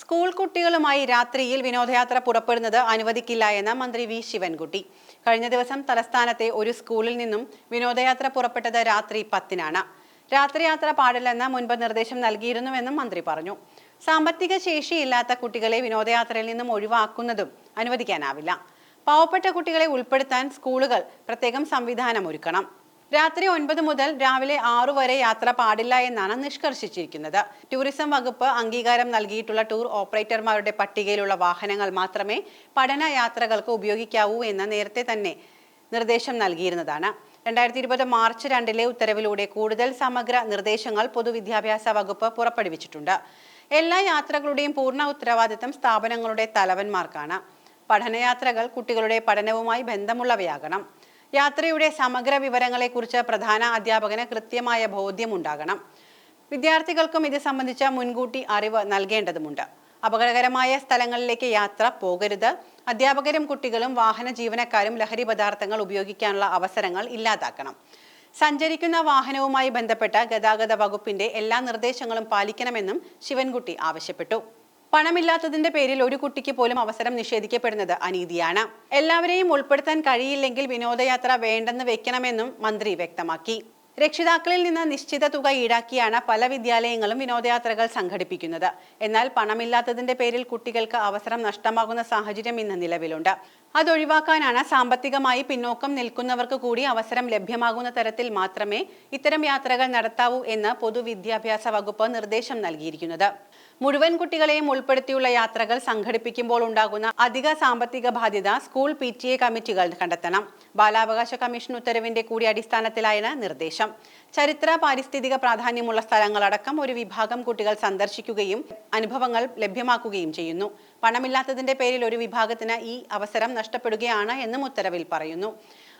School കുട്ടികളുമായി രാത്രിയിൽ വിനോദയാത്ര പുറപ്പെടുന്നത് അനുവദിക്കില്ല എന്ന് മന്ത്രി വി. ശിവൻകുട്ടി. കഴിഞ്ഞ ദിവസം തലസ്ഥാനത്തെ ഒരു സ്കൂളിൽ നിന്നും വിനോദയാത്ര പുറപ്പെട്ടത് രാത്രി പത്തിനാണ്. രാത്രിയാത്ര പാടില്ലെന്ന് മുൻപ് നിർദ്ദേശം നൽകിയിരുന്നുവെന്നും മന്ത്രി പറഞ്ഞു. സാമ്പത്തിക ശേഷിയില്ലാത്ത കുട്ടികളെ വിനോദയാത്രയിൽ നിന്നും ഒഴിവാക്കുന്നതും അനുവദിക്കാനാവില്ല. പാവപ്പെട്ട കുട്ടികളെ ഉൾപ്പെടുത്താൻ സ്കൂളുകൾ പ്രത്യേകം സംവിധാനം ഒരുക്കണം. രാത്രി ഒൻപത് മുതൽ രാവിലെ ആറു വരെ യാത്ര പാടില്ല എന്നാണ് നിഷ്കർഷിച്ചിരിക്കുന്നത്. ടൂറിസം വകുപ്പ് അംഗീകാരം നൽകിയിട്ടുള്ള ടൂർ ഓപ്പറേറ്റർമാരുടെ പട്ടികയിലുള്ള വാഹനങ്ങൾ മാത്രമേ പഠന യാത്രകൾക്ക് ഉപയോഗിക്കാവൂ എന്ന് നേരത്തെ തന്നെ നിർദ്ദേശം നൽകിയിരുന്നതാണ്. രണ്ടായിരത്തി ഇരുപത് മാർച്ച് രണ്ടിലെ ഉത്തരവിലൂടെ കൂടുതൽ സമഗ്ര നിർദ്ദേശങ്ങൾ പൊതുവിദ്യാഭ്യാസ വകുപ്പ് പുറപ്പെടുവിച്ചിട്ടുണ്ട്. എല്ലാ യാത്രകളുടെയും പൂർണ ഉത്തരവാദിത്തം സ്ഥാപനങ്ങളുടെ തലവന്മാർക്കാണ്. പഠനയാത്രകൾ കുട്ടികളുടെ പഠനവുമായി ബന്ധമുള്ളവയാകണം. യാത്രയുടെ സമഗ്ര വിവരങ്ങളെക്കുറിച്ച് പ്രധാന അധ്യാപകന് കൃത്യമായ ബോധ്യമുണ്ടാകണം. വിദ്യാർത്ഥികൾക്കും ഇത് സംബന്ധിച്ച മുൻകൂട്ടി അറിവ് നൽകേണ്ടതുണ്ട് അപകടകരമായ സ്ഥലങ്ങളിലേക്ക് യാത്ര പോകരുത്. അധ്യാപകരും കുട്ടികളും വാഹന ജീവനക്കാരും ലഹരി പദാർത്ഥങ്ങൾ ഉപയോഗിക്കാനുള്ള അവസരങ്ങൾ ഇല്ലാതാക്കണം. സഞ്ചരിക്കുന്ന വാഹനവുമായി ബന്ധപ്പെട്ട ഗതാഗത വകുപ്പിന്റെ എല്ലാ നിർദ്ദേശങ്ങളും പാലിക്കണമെന്നും ശിവൻകുട്ടി ആവശ്യപ്പെട്ടു. പണമില്ലാത്തതിന്റെ പേരിൽ ഒരു കുട്ടിക്ക് പോലും അവസരം നിഷേധിക്കപ്പെടുന്നത് അനീതിയാണ്. എല്ലാവരെയും ഉൾപ്പെടുത്താൻ കഴിയില്ലെങ്കിൽ വിനോദയാത്ര വേണ്ടെന്ന് വെക്കണമെന്നും മന്ത്രി വ്യക്തമാക്കി. രക്ഷിതാക്കളിൽ നിന്ന് നിശ്ചിത തുക ഈടാക്കിയാണ് പല വിദ്യാലയങ്ങളും വിനോദയാത്രകൾ സംഘടിപ്പിക്കുന്നത്. എന്നാൽ പണമില്ലാത്തതിന്റെ പേരിൽ കുട്ടികൾക്ക് അവസരം നഷ്ടമാകുന്ന സാഹചര്യം ഇന്ന് നിലവിലുണ്ട്. അതൊഴിവാക്കാനാണ് സാമ്പത്തികമായി പിന്നോക്കം നിൽക്കുന്നവർക്ക് കൂടി അവസരം ലഭ്യമാകുന്ന തരത്തിൽ മാത്രമേ ഇത്തരം യാത്രകൾ നടത്താവൂ എന്ന് പൊതുവിദ്യാഭ്യാസ വകുപ്പ് നിർദ്ദേശം നൽകിയിരിക്കുന്നത്. മുഴുവൻ കുട്ടികളെയും ഉൾപ്പെടുത്തിയുള്ള യാത്രകൾ സംഘടിപ്പിക്കുമ്പോൾ ഉണ്ടാകുന്ന അധിക സാമ്പത്തിക ബാധ്യത സ്കൂൾ പി ടി എ കമ്മിറ്റികൾ കണ്ടെത്തണം. ബാലാവകാശ കമ്മീഷൻ ഉത്തരവിന്റെ കൂടി അടിസ്ഥാനത്തിലായാണ് നിർദ്ദേശം. ചരിത്ര പാരിസ്ഥിതിക പ്രാധാന്യമുള്ള സ്ഥലങ്ങളടക്കം ഒരു വിഭാഗം കുട്ടികൾ സന്ദർശിക്കുകയും അനുഭവങ്ങൾ ലഭ്യമാക്കുകയും ചെയ്യുന്നു. പണമില്ലാത്തതിന്റെ പേരിൽ ഒരു വിഭാഗത്തിന് ഈ അവസരം നഷ്ടപ്പെടുകയാണ് എന്നും ഉത്തരവിൽ പറയുന്നു.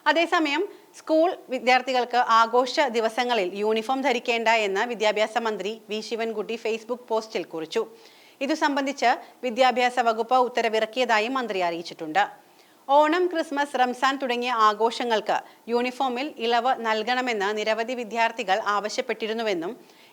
അതേസമയം സ്കൂൾ വിദ്യാർത്ഥികൾക്ക് ആഘോഷ ദിവസങ്ങളിൽ യൂണിഫോം ധരിക്കേണ്ട എന്ന് വിദ്യാഭ്യാസ മന്ത്രി വി ശിവൻകുട്ടി ഫേസ്ബുക്ക് പോസ്റ്റിൽ കുറിച്ചു. ഇതു സംബന്ധിച്ച് വിദ്യാഭ്യാസ വകുപ്പ് ഉത്തരവിറക്കിയതായും മന്ത്രി അറിയിച്ചിട്ടുണ്ട്. ഓണം ക്രിസ്മസ് റംസാൻ തുടങ്ങിയ ആഘോഷങ്ങൾക്ക് യൂണിഫോമിൽ ഇളവ് നൽകണമെന്ന് നിരവധി വിദ്യാർത്ഥികൾ ആവശ്യപ്പെട്ടിരുന്നുവെന്നും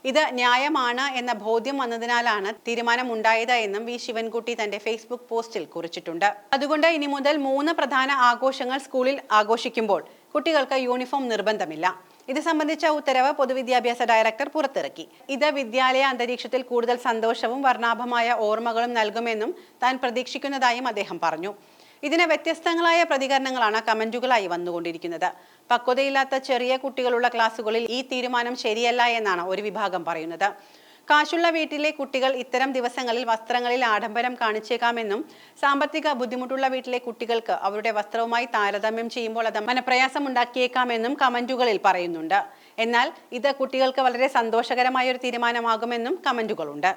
ഇത് ന്യായമാണ് എന്ന ബോധ്യം വന്നതിനാലാണ് തീരുമാനമുണ്ടായത് എന്നും വി ശിവൻകുട്ടി തന്റെ ഫേസ്ബുക്ക് പോസ്റ്റിൽ കുറിച്ചിട്ടുണ്ട്. അതുകൊണ്ട് ഇനി മുതൽ മൂന്ന് പ്രധാന ആഘോഷങ്ങൾ സ്കൂളിൽ ആഘോഷിക്കുമ്പോൾ കുട്ടികൾക്ക് യൂണിഫോം നിർബന്ധമില്ല. ഇത് സംബന്ധിച്ച ഉത്തരവ് പൊതുവിദ്യാഭ്യാസ ഡയറക്ടർ പുറത്തിറക്കി. ഇത് വിദ്യാലയ അന്തരീക്ഷത്തിൽ കൂടുതൽ സന്തോഷവും വർണാഭമായ ഓർമ്മകളും നൽകുമെന്നും താൻ പ്രതീക്ഷിക്കുന്നതായും അദ്ദേഹം പറഞ്ഞു. ഇതിന് വ്യത്യസ്തങ്ങളായ പ്രതികരണങ്ങളാണ് കമന്റുകളായി വന്നുകൊണ്ടിരിക്കുന്നത്. പക്വതയില്ലാത്ത ചെറിയ കുട്ടികളുള്ള ക്ലാസ്സുകളിൽ ഈ തീരുമാനം ശരിയല്ല എന്നാണ് ഒരു വിഭാഗം പറയുന്നത്. കാശുള്ള വീട്ടിലെ കുട്ടികൾ ഇത്തരം ദിവസങ്ങളിൽ വസ്ത്രങ്ങളിൽ ആഡംബരം കാണിച്ചേക്കാമെന്നും സാമ്പത്തിക ബുദ്ധിമുട്ടുള്ള വീട്ടിലെ കുട്ടികൾക്ക് അവരുടെ വസ്ത്രവുമായി താരതമ്യം ചെയ്യുമ്പോൾ അത് മനപ്രയാസം ഉണ്ടാക്കിയേക്കാമെന്നും കമന്റുകളിൽ പറയുന്നുണ്ട്. എന്നാൽ ഇത് കുട്ടികൾക്ക് വളരെ സന്തോഷകരമായ ഒരു തീരുമാനമാകുമെന്നും കമന്റുകളുണ്ട്.